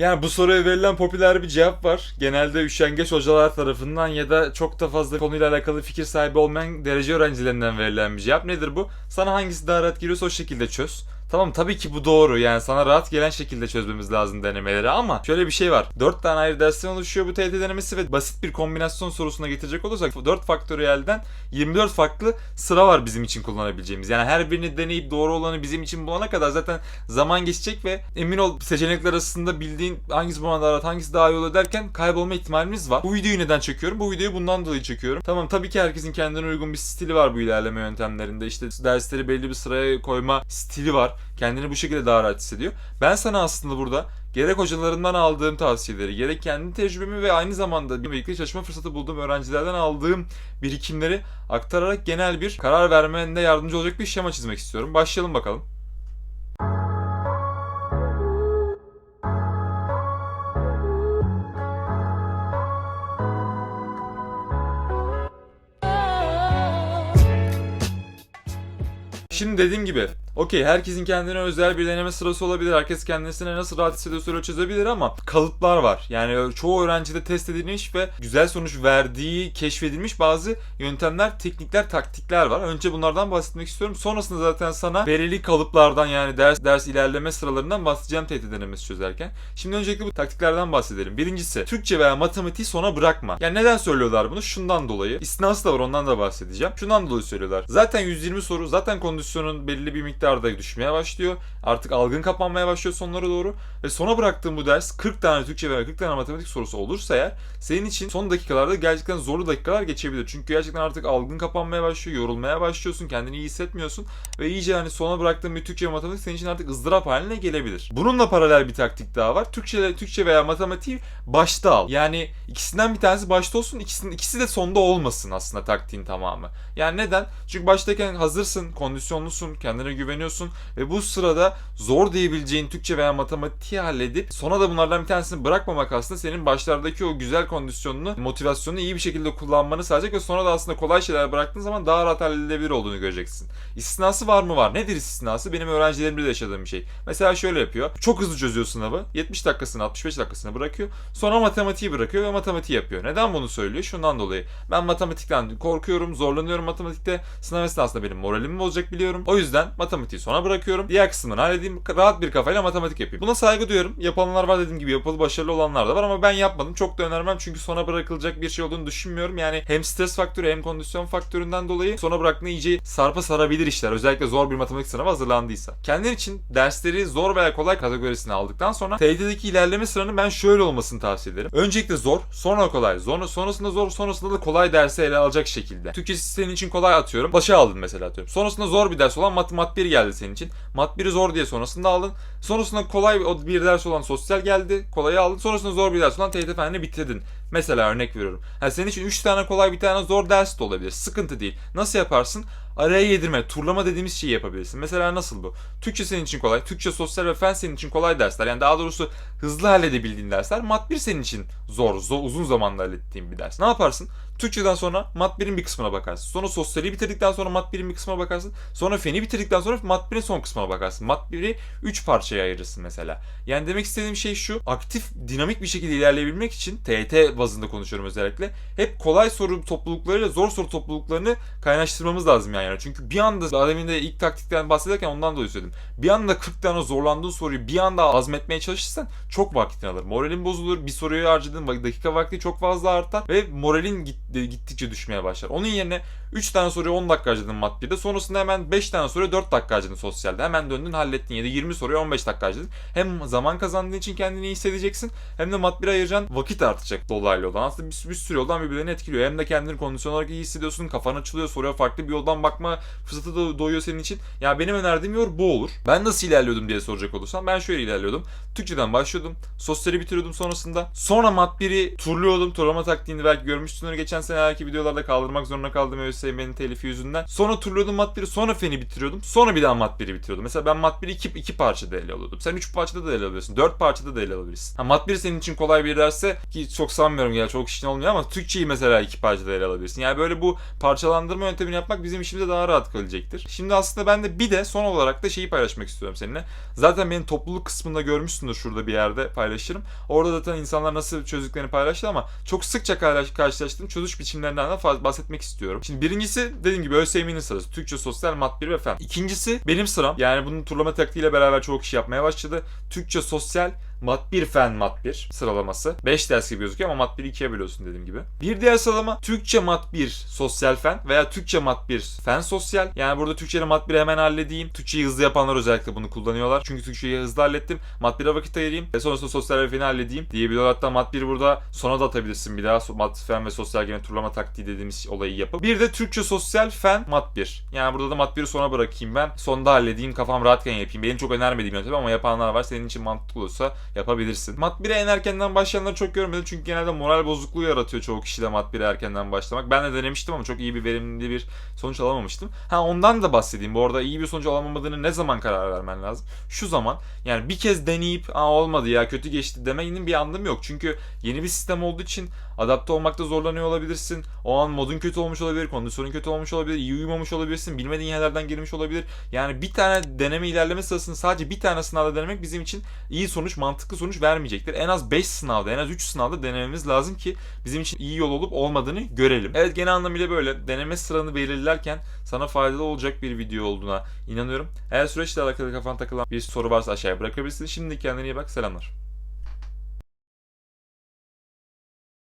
Yani bu soruya verilen popüler bir cevap var. Genelde üşengeç hocalar tarafından ya da çok da fazla konuyla alakalı fikir sahibi olmayan derece öğrencilerinden verilen bir cevap. Nedir bu? Sana hangisi daha rahat geliyorsa o şekilde çöz. Tamam tabii ki bu doğru yani sana rahat gelen şekilde çözmemiz lazım denemeleri ama şöyle bir şey var. 4 tane ayrı dersten oluşuyor bu TYT denemesi ve basit bir kombinasyon sorusuna getirecek olursak 4 faktöriyelden 24 farklı sıra var bizim için kullanabileceğimiz. Yani her birini deneyip doğru olanı bizim için bulana kadar zaten zaman geçecek ve emin ol seçenekler arasında bildiğin hangisi bana daha rahat hangisi daha iyi olur derken kaybolma ihtimalimiz var. Bu videoyu neden çekiyorum? Bu videoyu bundan dolayı çekiyorum. Tamam tabii ki herkesin kendine uygun bir stili var bu ilerleme yöntemlerinde. İşte dersleri belli bir sıraya koyma stili var. Kendini bu şekilde daha rahat hissediyor. Ben sana aslında burada gerek hocalarından aldığım tavsiyeleri, gerek kendi tecrübemi ve aynı zamanda birlikte çalışma fırsatı bulduğum öğrencilerden aldığım birikimleri aktararak genel bir karar vermende yardımcı olacak bir şema çizmek istiyorum. Başlayalım bakalım. Şimdi dediğim gibi okey herkesin kendine özel bir deneme sırası olabilir. Herkes kendisine nasıl rahat hissediyorsa öyle çözebilir ama kalıplar var. Yani çoğu öğrencide test edilmiş ve güzel sonuç verdiği keşfedilmiş bazı yöntemler, teknikler, taktikler var. Önce bunlardan bahsetmek istiyorum. Sonrasında zaten sana belirli kalıplardan yani ders ders ilerleme sıralarından bahsedeceğim TET denemesi çözerken. Şimdi öncelikle bu taktiklerden bahsedelim. Birincisi Türkçe veya matematiği sona bırakma. Yani neden söylüyorlar bunu? Şundan dolayı. İstinası da var ondan da bahsedeceğim. Şundan dolayı söylüyorlar. Zaten 120 soru zaten kondisyonun belirli bir miktarda düşmeye başlıyor. Artık algın kapanmaya başlıyor sonlara doğru. Ve sona bıraktığın bu ders 40 tane Türkçe veya 40 tane matematik sorusu olursa eğer senin için son dakikalarda gerçekten zorlu dakikalar geçebilir. Çünkü gerçekten artık algın kapanmaya başlıyor, yorulmaya başlıyorsun, kendini iyi hissetmiyorsun ve iyice hani sona bıraktığın bir Türkçe ve matematik senin için artık ızdırap haline gelebilir. Bununla paralel bir taktik daha var. Türkçe, Türkçe veya matematiği başta al. Yani ikisinden bir tanesi başta olsun, ikisinin ikisi de sonda olmasın aslında taktiğin tamamı. Yani neden? Çünkü baştayken hazırsın, kondisyonlusun, kendine güveniyorsun ve bu sırada zor diyebileceğin Türkçe veya matematiği halledip sonra da bunlardan bir tanesini bırakmamak aslında senin başlardaki o güzel kondisyonunu, motivasyonunu iyi bir şekilde kullanmanı sağlayacak ve sonra da aslında kolay şeyler bıraktığın zaman daha rahat halledilebilir olduğunu göreceksin. İstisnası var mı var? Nedir istisnası? Benim öğrencilerimde de yaşadığım bir şey. Mesela şöyle yapıyor. Çok hızlı çözüyor sınavı. 70 dakikasını 65 dakikasını bırakıyor. Sonra matematiği bırakıyor ve matematiği yapıyor. Neden bunu söylüyor? Şundan dolayı. Ben matematikten korkuyorum, zorlanıyorum matematikte. Sınav esnasında benim moralimi bozacak biliyorum. O yüzden matematiği sona bırakıyorum. Diğer kısmını halledeyim. Rahat bir kafayla matematik yapayım. Buna saygı duyuyorum. Yapanlar var dediğim gibi yapılı başarılı olanlar da var ama ben yapmadım. Çok da önermem çünkü sona bırakılacak bir şey olduğunu düşünmüyorum. Yani hem stres faktörü hem kondisyon faktöründen dolayı sona bıraktığında iyice sarpa sarabilir işler. Özellikle zor bir matematik sınavı hazırlandıysa. Kendin için dersleri zor veya kolay kategorisine aldıktan sonra TYT'deki ilerleme sıranın ben şöyle olmasını tavsiye ederim. Öncelikle zor, sonra kolay. Sonra, sonrasında zor, sonrasında da kolay dersi ele alacak şekilde. Türkçesi senin için kolay atıyorum. Başa aldın mesela atıyorum. Sonrasında zor bir ders olan mat, mat 1 geldi senin için. Mat 1'i zor diye sonrasında aldın. Sonrasında kolay bir ders olan sosyal geldi. Kolayı aldın. Sonrasında zor bir ders olan TYT fenini bitirdin. Mesela örnek veriyorum. Ha, senin için 3 tane kolay bir tane zor ders de olabilir. Sıkıntı değil. Nasıl yaparsın? Araya yedirme, turlama dediğimiz şeyi yapabilirsin. Mesela nasıl bu? Türkçe senin için kolay, Türkçe sosyal ve fen senin için kolay dersler. Yani daha doğrusu hızlı halledebildiğin dersler. Mat 1 senin için zor, zor uzun zamanda hallettiğin bir ders. Ne yaparsın? Türkçeden sonra mat 1'in bir kısmına bakarsın. Sonra sosyali bitirdikten sonra mat 1'in bir kısmına bakarsın. Sonra feni bitirdikten sonra mat 1'in son kısmına bakarsın. Mat 1'i 3 parçaya ayırırsın mesela. Yani demek istediğim şey şu. Aktif, dinamik bir şekilde ilerleyebilmek için TET bazında konuşuyorum özellikle. Hep kolay soru topluluklarıyla zor soru topluluklarını kaynaştırmamız lazım yani. Çünkü bir anda demin de ilk taktikten bahsederken ondan dolayı söyledim. Bir anda 40 tane zorlandığın soruyu bir anda azmetmeye çalışırsan çok vaktini alır. Moralin bozulur. Bir soruya harcadığın dakika vakti çok fazla artar ve moralin gittikçe düşmeye başlar. Onun yerine 3 tane soruyu 10 dakika harcadın mat 1'de. Sonrasında hemen 5 tane soruyu 4 dakika harcadın sosyalde. Hemen döndün hallettin ya da 20 soruyu 15 dakika harcadın. Hem zaman kazandığın için kendini iyi hissedeceksin hem de mat 1'e ayıracağın vakit artacak dolaylı olan. Aslında bir, bir sürü yoldan birbirlerini etkiliyor. Hem de kendini kondisyon olarak iyi hissediyorsun. Kafan açılıyor. Soruya farklı bir yoldan bakma fırsatı da doğuyor senin için. Ya benim önerdiğim yol bu olur. Ben nasıl ilerliyordum diye soracak olursan ben şöyle ilerliyordum. Türkçeden başlıyordum. Sosyali bitiriyordum sonrasında. Sonra mat 1'i turluyordum. Turlama taktiğini belki görmüşsünüz. Geçen senelerdeki videolarda kaldırmak zorunda kaldım ÖSYM'nin telifi yüzünden. Sonra turluyordum mat 1'i. Sonra feni bitiriyordum. Sonra bir daha mat 1'i bitiriyordum. Mesela ben mat 1'i iki, iki parçada ele alıyordum. Sen üç parçada da ele alıyorsun. Dört parçada da ele alabilirsin. Ha, mat 1 senin için kolay bir derse ki çok sanmıyorum kullanmıyorum ya çok işin olmuyor ama Türkçeyi mesela iki parçada ele alabilirsin. Yani böyle bu parçalandırma yöntemini yapmak bizim işimize daha rahat kalacaktır. Şimdi aslında ben de bir de son olarak da şeyi paylaşmak istiyorum seninle. Zaten benim topluluk kısmında görmüşsündür şurada bir yerde paylaşırım. Orada zaten insanlar nasıl çözdüklerini paylaştı ama çok sıkça karşı- karşılaştığım çözüş biçimlerinden de bahsetmek istiyorum. Şimdi birincisi dediğim gibi ÖSYM'nin sırası. Türkçe, sosyal, mat 1 ve fen. İkincisi benim sıram. Yani bunun turlama taktiğiyle beraber çoğu kişi yapmaya başladı. Türkçe, sosyal, Mat 1 fen mat 1 sıralaması. 5 ders gibi gözüküyor ama mat 1'i 2'ye bölüyorsun dediğim gibi. Bir diğer sıralama Türkçe mat 1 sosyal fen veya Türkçe mat 1 fen sosyal. Yani burada Türkçe ile mat 1'i hemen halledeyim. Türkçeyi hızlı yapanlar özellikle bunu kullanıyorlar. Çünkü Türkçeyi hızlı hallettim. Mat 1'e vakit ayırayım ve sonrasında sosyal ve feni halledeyim diyebiliyor. Hatta mat 1 burada sona da atabilirsin bir daha. Mat fen ve sosyal gene turlama taktiği dediğimiz olayı yapıp. Bir de Türkçe sosyal fen mat 1. Yani burada da mat 1'i sona bırakayım ben. Sonda halledeyim kafam rahatken yapayım. Benim çok önermediğim yöntem ama yapanlar var. Senin için mantıklı olursa yapabilirsin. Mat 1'e en erkenden başlayanları çok görmedim. Çünkü genelde moral bozukluğu yaratıyor çoğu kişide mat 1'e erkenden başlamak. Ben de denemiştim ama çok iyi bir verimli bir sonuç alamamıştım. Ha ondan da bahsedeyim. Bu arada iyi bir sonuç alamamadığını ne zaman karar vermen lazım? Şu zaman yani bir kez deneyip Aa, olmadı ya kötü geçti demenin bir anlamı yok. Çünkü yeni bir sistem olduğu için adapte olmakta zorlanıyor olabilirsin. O an modun kötü olmuş olabilir, kondisyonun kötü olmuş olabilir, iyi uyumamış olabilirsin, bilmediğin yerlerden girmiş olabilir. Yani bir tane deneme ilerleme sırasında sadece bir tane sınavda denemek bizim için iyi sonuç, mantıklı sonuç vermeyecektir. En az 5 sınavda, en az 3 sınavda denememiz lazım ki bizim için iyi yol olup olmadığını görelim. Evet genel anlamıyla böyle deneme sıranı belirlerken sana faydalı olacak bir video olduğuna inanıyorum. Eğer süreçle alakalı kafan takılan bir soru varsa aşağıya bırakabilirsin. Şimdi kendine iyi bak. Selamlar.